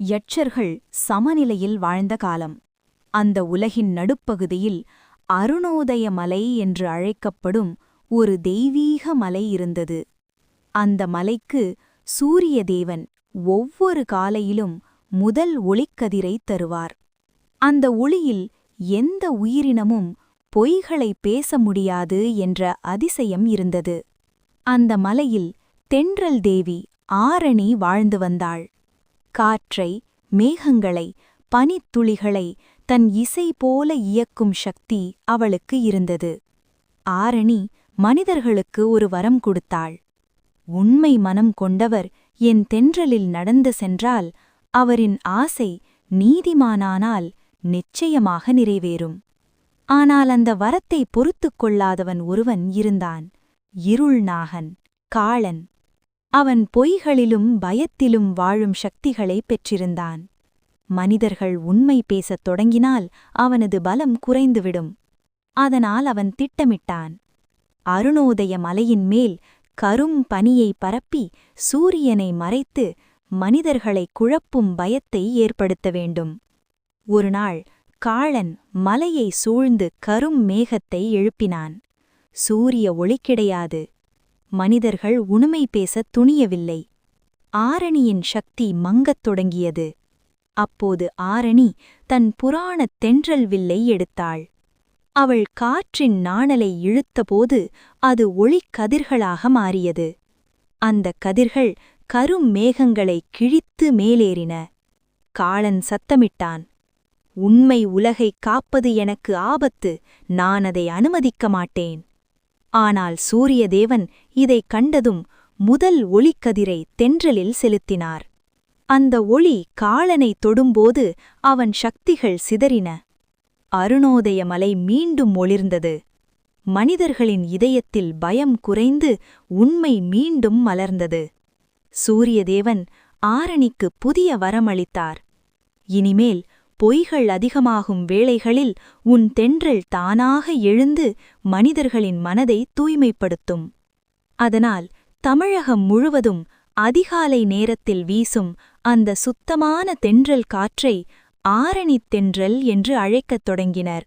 யட்சர்கள் சமநிலையில் வாழ்ந்த காலம். அந்த உலகின் நடுப்பகுதியில் அருணோதய மலை என்று அழைக்கப்படும் ஒரு தெய்வீக மலை இருந்தது. அந்த மலைக்கு சூரிய தேவன் ஒவ்வொரு காலையிலும் முதல் ஒளிக்கதிரை தருவார். அந்த ஒளியில் எந்த உயிரினமும் பொய்களை பேச முடியாது என்ற அதிசயம் இருந்தது. அந்த மலையில் தென்றல் தேவி ஆரணி வாழ்ந்து வந்தாள். காற்றை மேகங்களை பனித்துளிகளை தன் இசை போல இயக்கும் சக்தி அவளுக்கு இருந்தது. ஆரணி மனிதர்களுக்கு ஒரு வரம் கொடுத்தாள். உண்மை மனம் கொண்டவர் என் தென்றலில் நடந்து சென்றால் அவரின் ஆசை நீதிமானானால் நிச்சயமாக நிறைவேறும். ஆனால் அந்த வரத்தை பொறுத்துக் கொள்ளாதவன் ஒருவன் இருந்தான். இருள் நாகன் காளன். அவன் பொய்களிலும் பயத்திலும் வாழும் சக்திகளை பெற்றிருந்தான். மனிதர்கள் உண்மை பேசத் தொடங்கினால் அவனது பலம் குறைந்துவிடும். அதனால் அவன் திட்டமிட்டான். அருணோதய மலையின் மேல் கரும் பனியை பரப்பி சூரியனை மறைத்து மனிதர்களை குழப்பும் பயத்தை ஏற்படுத்த வேண்டும். ஒருநாள் காளன் மலையை சூழ்ந்து கரும் மேகத்தை எழுப்பினான். சூரிய ஒளி கிடையாது. மனிதர்கள் உண்மை பேசத் துணியவில்லை. ஆரணியின் சக்தி மங்கத் தொடங்கியது. அப்போது ஆரணி தன் புராணத் தென்றல் வில்லை எடுத்தாள். அவள் காற்றின் நாணலை இழுத்தபோது அது ஒளிக் கதிர்களாக மாறியது. அந்த கதிர்கள் கரும் மேகங்களை கிழித்து மேலேறின. காளன் சத்தமிட்டான் உண்மை உலகைக் காப்பது எனக்கு ஆபத்து. நான் அதை அனுமதிக்க மாட்டேன். ஆனால் சூரியதேவன் இதைக் கண்டதும் முதல் ஒளிக்கதிரை தென்றலில் செலுத்தினார். அந்த ஒளி காலனை தொடும்போது அவன் சக்திகள் சிதறின. அருணோதய மலை மீண்டும் ஒளிர்ந்தது. மனிதர்களின் இதயத்தில் பயம் குறைந்து உண்மை மீண்டும் மலர்ந்தது. சூரியதேவன் ஆரணிக்கு புதிய வரமளித்தார். இனிமேல் பொய்கள் அதிகமாகும் வேளைகளில் உன் தென்றல் தானாக எழுந்து மனிதர்களின் மனதை தூய்மைப்படுத்தும். அதனால் தமிழகம் முழுவதும் அதிகாலை நேரத்தில் வீசும் அந்த சுத்தமான தென்றல் காற்றை ஆரணித் தென்றல் என்று அழைக்கத் தொடங்கினர்.